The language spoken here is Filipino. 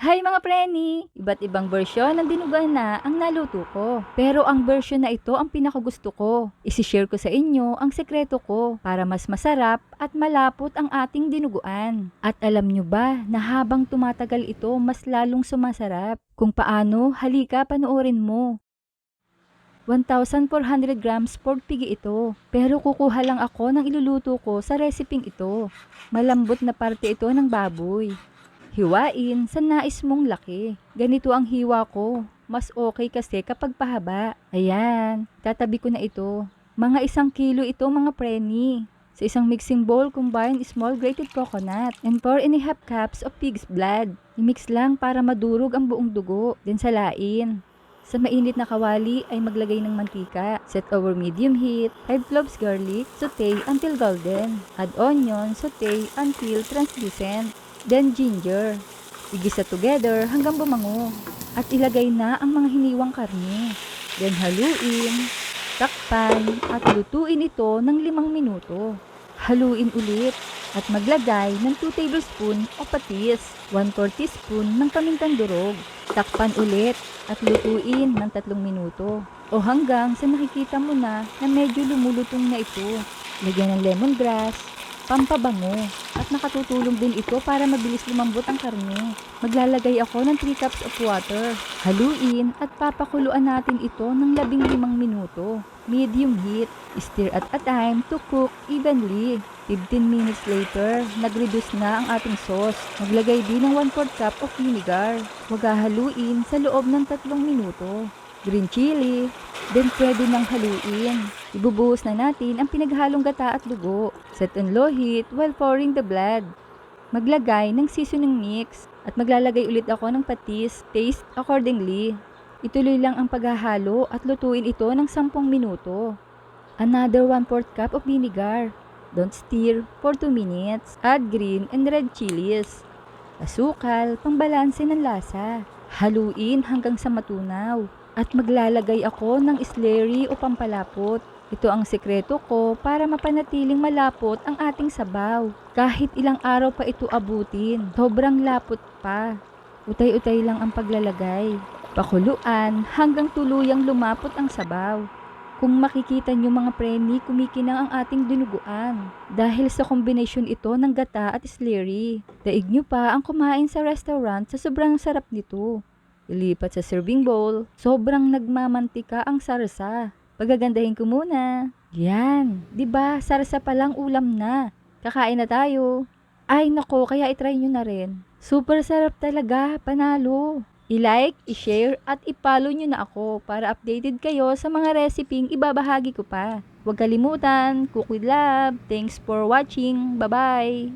Hi mga preni! Iba't ibang bersyon ng dinuguan na ang naluto ko. Pero ang version na ito ang pinakagusto ko. Isishare ko sa inyo ang sekreto ko para mas masarap at malapot ang ating dinuguan. At alam nyo ba na habang tumatagal ito mas lalong sumasarap? Kung paano, halika panoorin mo. 1,400 grams pork pigi ito. Pero kukuha lang ako ng iluluto ko sa reseping ito. Malambot na parte ito ng baboy. Hiwain sa nais mong laki. Ganito ang hiwa ko. Mas okay kasi kapag pahaba. Ayan, tatabi ko na ito. Mga isang kilo ito mga preni. Sa isang mixing bowl, combine small grated coconut and pour in a half cups of pig's blood. I-mix lang para madurog ang buong dugo. Then salain. Sa mainit na kawali ay maglagay ng mantika. Set over medium heat. Add cloves garlic. Saute until golden. Add onion. Saute until translucent. Then ginger. Igisa together hanggang bumango. At ilagay na ang mga hiniwang karne. Then haluin. Takpan at lutuin ito ng limang minuto. Haluin ulit at maglagay ng 2 tablespoon o patis, 1 4 teaspoon ng pamintang durog. Takpan ulit at lutuin ng 3 minuto o hanggang sa nakikita mo na na medyo lumulutong na ito. Lagyan ng lemongrass, pampabango at nakatutulong din ito para mabilis lumambot ang karne. Maglalagay ako ng 3 cups of water. Haluin at papakuluan natin ito ng 15 minuto. Medium heat. Stir at a time to cook evenly. 15 minutes later, nag-reduce na ang ating sauce. Maglagay din ng 1 4 cup of vinegar. Huwag haluin sa loob ng 3 minuto. Green chili. Then pwede nang haluin. Ibubuhos na natin ang pinaghalong gata at dugo. Set on low heat while pouring the blood. Maglagay ng seasoning mix at maglalagay ulit ako ng patis, taste accordingly. Ituloy lang ang paghahalo at lutuin ito ng 10 minuto. Another 1 4 cup of vinegar. Don't stir for 2 minutes. Add green and red chilies. Asukal, pangbalanse ng lasa. Haluin hanggang sa matunaw. At maglalagay ako ng slurry o pampalapot. Ito ang sekreto ko para mapanatiling malapot ang ating sabaw. Kahit ilang araw pa ito abutin, sobrang lapot pa. Utay-utay lang ang paglalagay. Pakuluan hanggang tuluyang lumapot ang sabaw. Kung makikita nyo mga preni, kumikinang ang ating dinuguan. Dahil sa kombinasyon ito ng gata at slurry. Daig nyo pa ang kumain sa restaurant sa sobrang sarap nito. Ilipat sa serving bowl, sobrang nagmamantika ang sarsa. Pagagandahin ko muna. Yan, 'di ba? Sarsa pa lang ulam na. Kakain na tayo. Ay nako, kaya itry nyo na rin. Super sarap talaga, panalo. I-like, i-share, at i-follow nyo na ako para updated kayo sa mga reseping ibabahagi ko pa. Huwag kalimutan, cook with love. Thanks for watching. Bye-bye!